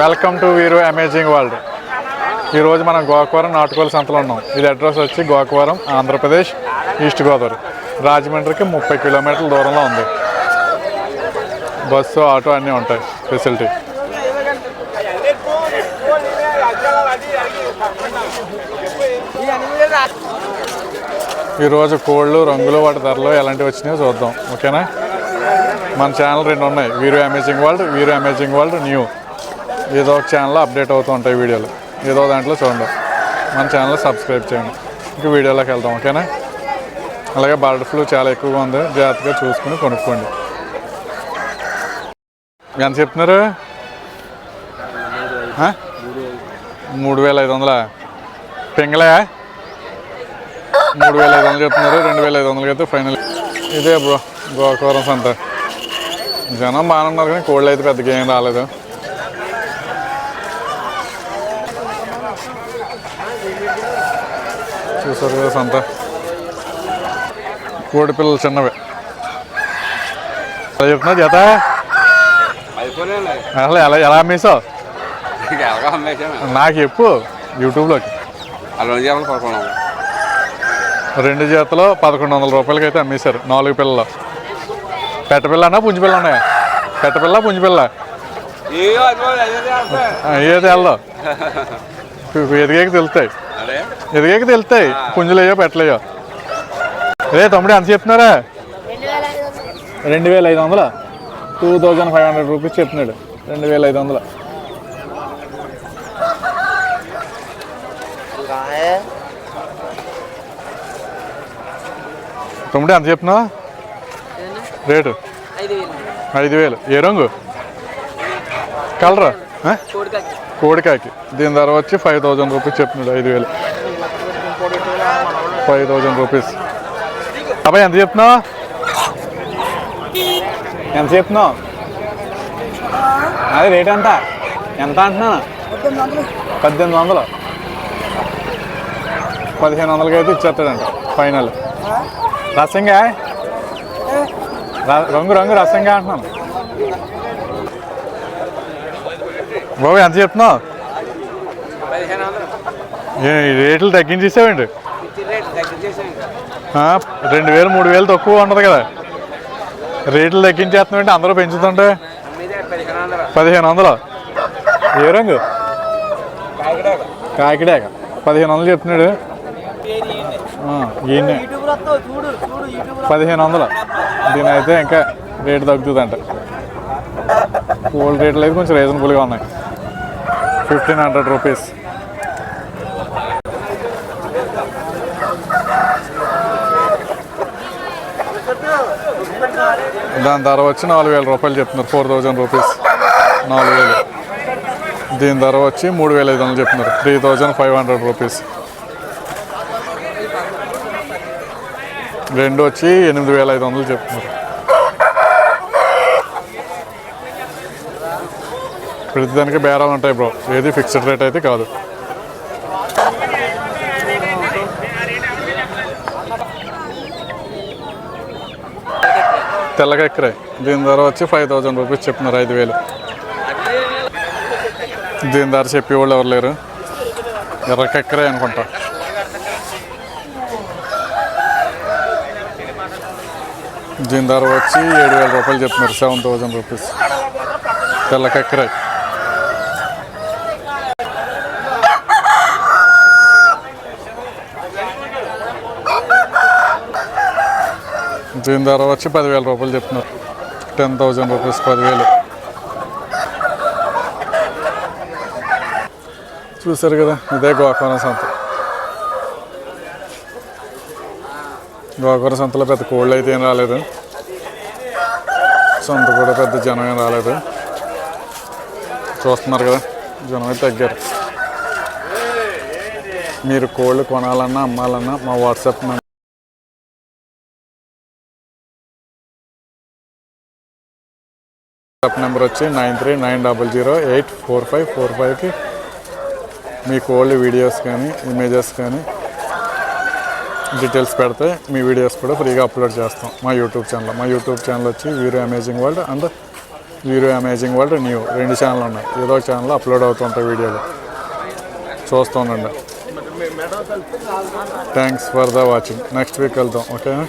Welcome to Veeru amazing world ఈరోజు మనం గోకవరం నాటుకోలు సంతలో ఉన్నాం. ఇది అడ్రస్ వచ్చి గోకవరం ఆంధ్రప్రదేశ్ ఈస్ట్ గోదావరి. రాజమండ్రికి ముప్పై కిలోమీటర్ల దూరంలో ఉంది. బస్సు ఆటో అన్నీ ఉంటాయి ఫెసిలిటీ. ఈరోజు కోళ్ళు రంగులు వాటి ధరలు ఎలాంటివి వచ్చినాయో చూద్దాం. ఓకేనా? మన ఛానల్ రెండు ఉన్నాయి. Veeru amazing world Veeru amazing world new ఏదో ఒక ఛానల్లో అప్డేట్ అవుతూ ఉంటాయి వీడియోలు. ఏదో దాంట్లో చూడండి. మన ఛానల్ సబ్స్క్రైబ్ చేయండి. ఇంక వీడియోలోకి వెళ్దాం ఓకేనా? అలాగే బర్డ్ ఫ్లూ చాలా ఎక్కువగా ఉంది. జాగ్రత్తగా చూసుకుని కొనుక్కోండి. ఎంత చెప్తున్నారు? మూడు వేల ఐదు వందలా? పింగళే? మూడు వేల ఐదు వందలు చెప్తున్నారు. రెండు వేల ఐదు వందలకి అయితే ఫైనల్ ఇదే బ్రో గోకవరం సంత. జనం బాగానే ఉన్నారు కానీ కోళ్ళు అయితే పెద్దగా ఏం రాలేదు. చూసారు కదా సంత? కోడి పిల్లలు చిన్నవి. ఎలా చెప్తున్నా జత? అసలు ఎలా ఎలా అమ్మేసావు నాకు చెప్పు యూట్యూబ్లోకి పడుకున్నాం రెండు జతలు పదకొండు వందల రూపాయలకి అయితే అమ్మేశారు. నాలుగు పిల్లలు. పెట్టపిల్లనా పుంజిపిల్ల ఉన్నాయా పెట్టపిల్ల పుంజిపిల్ల ఏది వెళ్దాం ఎదిగాక తెలుస్తాయి. ఎదిగాక తెలుస్తాయి. పుంజులేయో పెట్టలేయో అదే తమ్ముడు ఎంత చెప్తున్నారా? రెండు వేల ఐదు వందల? Two thousand five hundred rupees చెప్తున్నాడు. రెండు వేల ఐదు వందలు. తమ్ముడు ఎంత చెప్తున్నావు? రేటు? ఐదు వేలు. ఏ రంగు? కలరా? ఆ? కోడికాకి. దీని ధర వచ్చి ఫైవ్ థౌజండ్ రూపీస్ చెప్తున్నాడు ఐదు వేలు. Five thousand rupees. అబ్బాయి ఎంత చెప్తున్నావు? ఎంత చెప్తున్నావు? అది రేట్ ఎంత? ఎంత అంటున్నాను? పద్దెనిమిది వందలు. పదిహేను వందలకి అయితే ఇచ్చేస్తాడంట ఫైనల్. రసంగా? ర- రంగు రంగు రసంగా అంటున్నాను బాబు ఎంత చెప్తున్నావు? రేట్లు తగ్గించేసావండి రెండు వేలు మూడు వేలు తక్కువ ఉండదు కదా. రేట్లు తగ్గించేస్తున్నామంటే అందరూ పెంచుతుంటే? పదిహేను వందలు? పదిహేను వందలు ఏ రంగు? కాకిడాక. పదిహేను వందలు చెప్తున్నాడు. పదిహేను వందలు. దీని అయితే ఇంకా రేటు తగ్గుతుందంట. గోల్డ్ రేట్లు అయితే కొంచెం రీజనబుల్గా ఉన్నాయి. ఫిఫ్టీన్ హండ్రెడ్ రూపీస్ దాని ధర వచ్చి నాలుగు వేల రూపాయలు చెప్తున్నారు. ఫోర్ థౌజండ్ రూపీస్ నాలుగు వేలు. దీని ధర వచ్చి మూడు వేల ఐదు వందలు చెప్తున్నారు. Three thousand five hundred rupees రెండు వచ్చి ఎనిమిది వేల ఐదు వందలు చెప్తున్నారు. ప్రతిదానికి బేరాలు ఉంటాయి బ్రో. ఏది ఫిక్స్డ్ రేట్ అయితే కాదు. తెల్లకెక్కరే దీని ధర వచ్చి ఫైవ్ థౌజండ్ రూపీస్ చెప్తున్నారు ఐదు వేలు. దీని ధర చెప్పేవాళ్ళు ఎవరు లేరు. ఎర్రకెక్కరే అనుకుంటా. దీని ధర వచ్చి ఏడు వేల రూపాయలు చెప్తున్నారు. Seven thousand rupees. తెల్లకెక్కరే దీని ధర వచ్చి పదివేల రూపాయలు చెప్తున్నారు. టెన్ థౌజండ్ రూపీస్ పదివేలు. చూసారు కదా? ఇదే గోకవరం సంత. గోకూర సంతలో పెద్ద కోళ్ళు అయితే ఏం రాలేదు. సొంత కూడా పెద్ద జనం ఏం రాలేదు. చూస్తున్నారు కదా జనం అయితే తగ్గారు. మీరు కోళ్ళు కొనాలన్నా అమ్మాలన్నా మా వాట్సాప్ నెంబర్ వాట్సాప్ నెంబర్ వచ్చి nine three nine double zero eight four five four ఫైవ్కి మీ కోల్డ్ వీడియోస్ కానీ ఇమేజెస్ కానీ డీటెయిల్స్ పెడితే మీ వీడియోస్ కూడా ఫ్రీగా అప్లోడ్ చేస్తాం. మా యూట్యూబ్ ఛానల్. మా యూట్యూబ్ ఛానల్ వచ్చి Veeru amazing world and Veeru amazing world new. రెండు ఛానల్ ఉన్నాయి. ఏదో ఒక ఛానల్ అప్లోడ్ అవుతుంటాయి వీడియోలు. చూస్తూ thanks for the watching next week వెళ్దాం. ఓకేనా